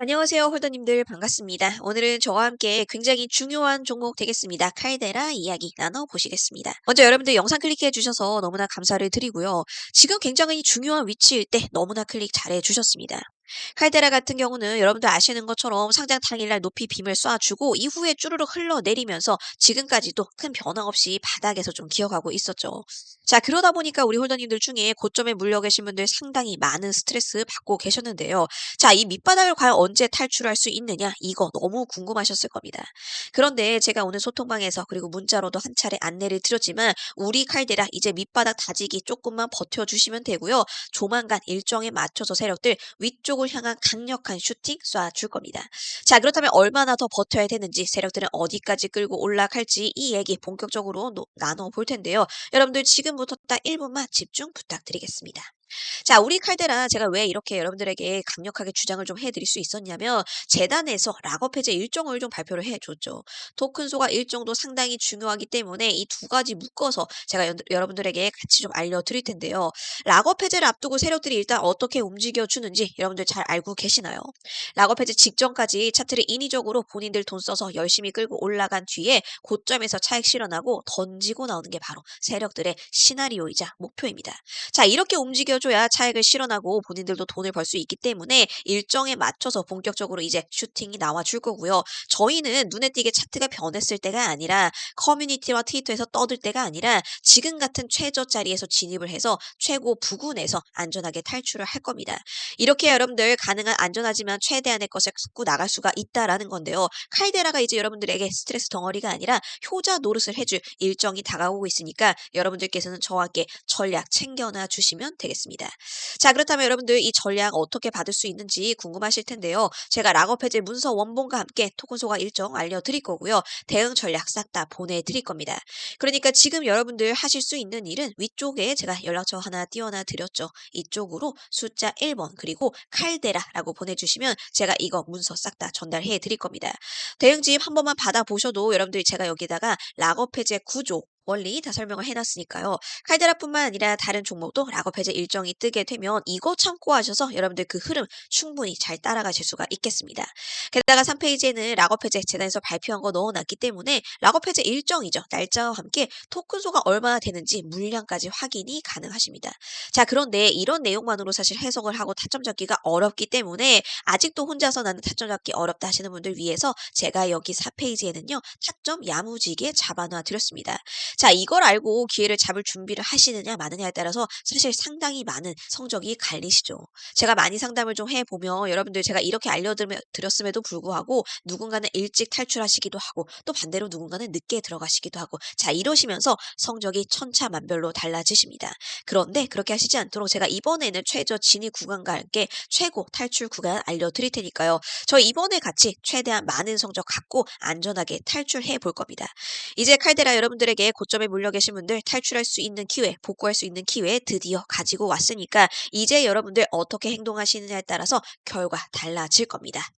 안녕하세요, 홀더님들 반갑습니다. 오늘은 저와 함께 굉장히 중요한 종목 되겠습니다. 칼데라 이야기 나눠보시겠습니다. 먼저 여러분들 영상 클릭해 주셔서 너무나 감사를 드리고요. 지금 굉장히 중요한 위치일 때 너무나 클릭 잘해 주셨습니다. 칼데라 같은 경우는 여러분들 아시는 것처럼 상장 당일날 높이 빔을 쏴주고 이후에 쭈르륵 흘러내리면서 지금까지도 큰 변화 없이 바닥에서 좀 기어가고 있었죠. 자, 그러다 보니까 우리 홀더님들 중에 고점에 물려 계신 분들 상당히 많은 스트레스 받고 계셨는데요. 자, 이 밑바닥을 과연 언제 탈출할 수 있느냐? 이거 너무 궁금하셨을 겁니다. 그런데 제가 오늘 소통방에서 그리고 문자로도 한 차례 안내를 드렸지만 우리 칼데라 이제 밑바닥 다지기 조금만 버텨주시면 되고요. 조만간 일정에 맞춰서 세력들 위쪽 을 향한 강력한 슈팅 쏴줄 겁니다. 자, 그렇다면 얼마나 더 버텨야 되는지 세력들은 어디까지 끌고 올라갈지 이 얘기 본격적으로 노- 나눠볼 텐데요. 여러분들 지금부터 딱 1분만 집중 부탁드리겠습니다. 자, 우리 칼데라 제가 왜 이렇게 여러분들에게 강력하게 주장을 좀 해드릴 수 있었냐면 재단에서 락업 해제 일정을 좀 발표를 해줬죠. 토큰 소가 일정도 상당히 중요하기 때문에 이 두 가지 묶어서 제가 여, 여러분들에게 같이 좀 알려드릴 텐데요. 락업 해제를 앞두고 세력들이 일단 어떻게 움직여주는지 여러분들 잘 알고 계시나요? 락업 해제 직전까지 차트를 인위적으로 본인들 돈 써서 열심히 끌고 올라간 뒤에 고점에서 차익 실현하고 던지고 나오는 게 바로 세력들의 시나리오이자 목표입니다. 자, 이렇게 움직여 줘야 차익을 실현하고 본인들도 돈을 벌 수 있기 때문에 일정에 맞춰서 본격적으로 이제 슈팅이 나와줄 거고요. 저희는 눈에 띄게 차트가 변했을 때가 아니라 커뮤니티와 트위터에서 떠들 때가 아니라 지금 같은 최저 자리에서 진입을 해서 최고 부근에서 안전하게 탈출을 할 겁니다. 이렇게 여러분들 가능한 안전하지만 최대한의 것을 갖고 나갈 수가 있다라는 건데요. 칼데라가 이제 여러분들에게 스트레스 덩어리가 아니라 효자 노릇을 해줄 일정이 다가오고 있으니까 여러분들께서는 저와 함께 전략 챙겨놔 주시면 되겠습니다. 자, 그렇다면 여러분들 이 전략 어떻게 받을 수 있는지 궁금하실 텐데요. 제가 락업 해제 문서 원본과 함께 토큰 소가 일정 알려드릴 거고요. 대응 전략 싹 다 보내드릴 겁니다. 그러니까 지금 여러분들 하실 수 있는 일은 위쪽에 제가 연락처 하나 띄워놔 드렸죠. 이쪽으로 숫자 1번 그리고 칼데라라고 보내주시면 제가 이거 문서 싹 다 전달해 드릴 겁니다. 대응집 한 번만 받아보셔도 여러분들이 제가 여기다가 락업 해제 구조 원리 다 설명을 해놨으니까요. 칼데라뿐만 아니라 다른 종목도 락업 해제 일정이 뜨게 되면 이거 참고하셔서 여러분들 그 흐름 충분히 잘 따라가실 수가 있겠습니다. 게다가 3페이지에는 락업 해제 재단에서 발표한 거 넣어놨기 때문에 락업 해제 일정이죠. 날짜와 함께 토큰 소가 얼마나 되는지 물량까지 확인이 가능하십니다. 자, 그런데 이런 내용만으로 사실 해석을 하고 타점 잡기가 어렵기 때문에 아직도 혼자서 나는 타점 잡기 어렵다 하시는 분들 위해서 제가 여기 4페이지에는요. 타점 야무지게 잡아놔 드렸습니다. 자, 이걸 알고 기회를 잡을 준비를 하시느냐 마느냐에 따라서 사실 상당히 많은 성적이 갈리시죠. 제가 많이 상담을 좀 해보면 여러분들 제가 이렇게 알려드렸음에도 불구하고 누군가는 일찍 탈출하시기도 하고 또 반대로 누군가는 늦게 들어가시기도 하고 자, 이러시면서 성적이 천차만별로 달라지십니다. 그런데 그렇게 하시지 않도록 제가 이번에는 최저 진입 구간과 함께 최고 탈출 구간 알려드릴 테니까요. 저 이번에 같이 최대한 많은 성적 갖고 안전하게 탈출해 볼 겁니다. 이제 칼데라 여러분들에게 고점에 물려 계신 분들 탈출할 수 있는 기회, 복구할 수 있는 기회 드디어 가지고 왔으니까 이제 여러분들 어떻게 행동하시느냐에 따라서 결과 달라질 겁니다.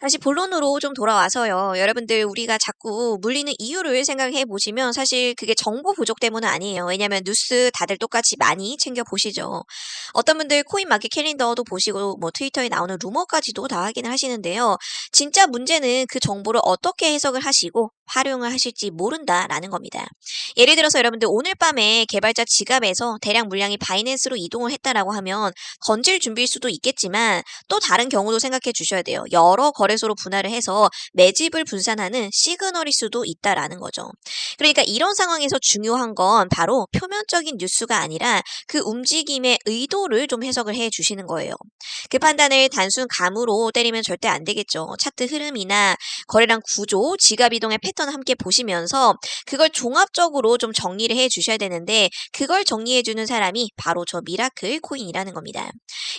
다시 본론으로 좀 돌아와서요. 여러분들 우리가 자꾸 물리는 이유를 생각해 보시면 사실 그게 정보 부족 때문은 아니에요. 왜냐면 뉴스 다들 똑같이 많이 챙겨 보시죠. 어떤 분들 코인 마켓 캘린더도 보시고 뭐 트위터에 나오는 루머까지도 다 확인을 하시는데요. 진짜 문제는 그 정보를 어떻게 해석을 하시고 활용을 하실지 모른다라는 겁니다. 예를 들어서 여러분들 오늘 밤에 개발자 지갑에서 대량 물량이 바이낸스로 이동을 했다라고 하면 건질 준비일 수도 있겠지만 또 다른 경우도 생각해 주셔야 돼요. 여러 거래소로 분할을 해서 매집을 분산하는 시그널일 수도 있다라는 거죠. 그러니까 이런 상황에서 중요한 건 바로 표면적인 뉴스가 아니라 그 움직임의 의도를 좀 해석을 해 주시는 거예요. 그 판단을 단순 감으로 때리면 절대 안 되겠죠. 차트 흐름이나 거래량 구조, 지갑 이동의 패턴 을 함께 보시면서 그걸 종합적으로 좀 정리를 해 주셔야 되는데 그걸 정리해 주는 사람이 바로 저 미라클 코인이라는 겁니다.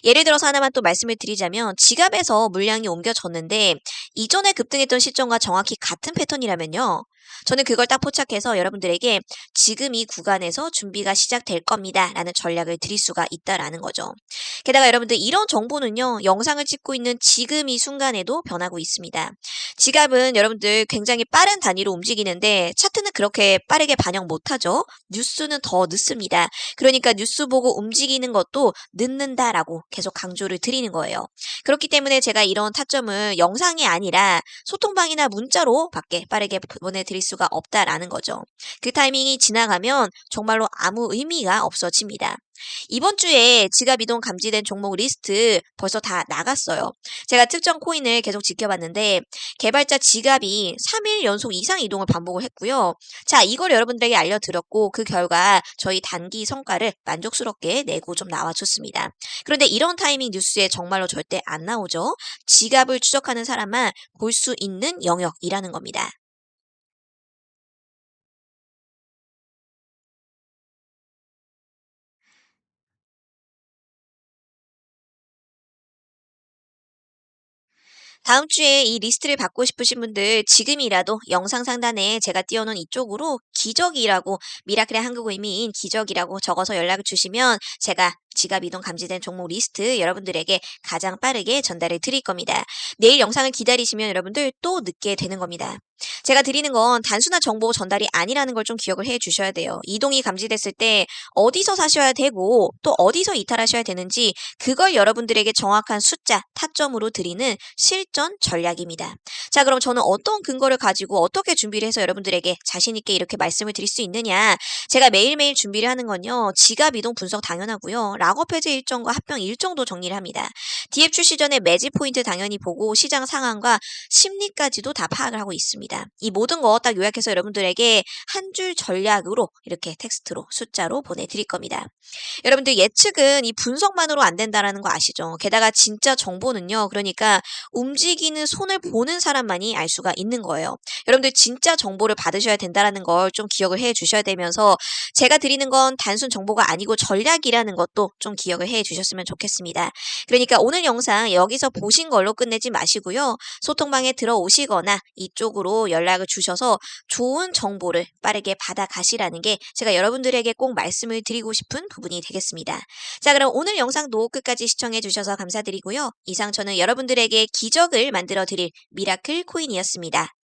예를 들어서 하나만 또 말씀을 드리자면 지갑에서 물량이 옮겨졌는데 이전에 급등했던 시점과 정확히 같은 패턴이라면요. 저는 그걸 딱 포착해서 여러분들에게 지금 이 구간에서 준비가 시작될 겁니다. 라는 전략을 드릴 수가 있다라는 거죠. 게다가 여러분들 이런 정보는요. 영상을 찍고 있는 지금 이 순간에도 변하고 있습니다. 지갑은 여러분들 굉장히 빠른 단위로 움직이는데 차트는 그렇게 빠르게 반영 못하죠. 뉴스는 더 늦습니다. 그러니까 뉴스 보고 움직이는 것도 늦는다라고 계속 강조를 드리는 거예요. 그렇기 때문에 제가 이런 타점을 영상이 아니라 소통방이나 문자로 밖에 빠르게 보내드릴 수가 없다라는 거죠. 그 타이밍이 지나가면 정말로 아무 의미가 없어집니다. 이번 주에 지갑 이동 감지된 종목 리스트 벌써 다 나갔어요. 제가 특정 코인을 계속 지켜봤는데 개발자 지갑이 3일 연속 이상 이동을 반복을 했고요. 자, 이걸 여러분들에게 알려드렸고 그 결과 저희 단기 성과를 만족스럽게 내고 좀 나와줬습니다. 그런데 이런 타이밍 뉴스에 정말로 절대 안 나오죠. 지갑을 추적하는 사람만 볼 수 있는 영역이라는 겁니다. 다음 주에 이 리스트를 받고 싶으신 분들 지금이라도 영상 상단에 제가 띄워놓은 이쪽으로 기적이라고 미라클의 한국어 의미인 기적이라고 적어서 연락을 주시면 제가 지갑 이동 감지된 종목 리스트 여러분들에게 가장 빠르게 전달을 드릴 겁니다. 내일 영상을 기다리시면 여러분들 또 늦게 되는 겁니다. 제가 드리는 건 단순한 정보 전달이 아니라는 걸 좀 기억을 해 주셔야 돼요. 이동이 감지됐을 때 어디서 사셔야 되고 또 어디서 이탈하셔야 되는지 그걸 여러분들에게 정확한 숫자, 타점으로 드리는 실전 전략입니다. 자, 그럼 저는 어떤 근거를 가지고 어떻게 준비를 해서 여러분들에게 자신있게 이렇게 말씀을 드릴 수 있느냐. 제가 매일매일 준비를 하는 건요. 지갑 이동 분석 당연하고요. 락업 해제 일정과 합병 일정도 정리를 합니다. DF 출시 전에 매집 포인트 당연히 보고 시장 상황과 심리까지도 다 파악을 하고 있습니다. 이 모든 거 딱 요약해서 여러분들에게 한 줄 전략으로 이렇게 텍스트로 숫자로 보내드릴 겁니다. 여러분들 예측은 이 분석만으로 안 된다라는 거 아시죠? 게다가 진짜 정보는요. 그러니까 움직이는 손을 보는 사람만이 알 수가 있는 거예요. 여러분들 진짜 정보를 받으셔야 된다라는 걸 좀 기억을 해 주셔야 되면서 제가 드리는 건 단순 정보가 아니고 전략이라는 것도 좀 기억을 해 주셨으면 좋겠습니다. 그러니까 오늘 영상 여기서 보신 걸로 끝내지 마시고요. 소통방에 들어오시거나 이쪽으로 연락을 주셔서 좋은 정보를 빠르게 받아가시라는 게 제가 여러분들에게 꼭 말씀을 드리고 싶은 부분이 되겠습니다. 자, 그럼 오늘 영상도 끝까지 시청해 주셔서 감사드리고요. 이상 저는 여러분들에게 기적을 만들어 드릴 미라클 코인이었습니다.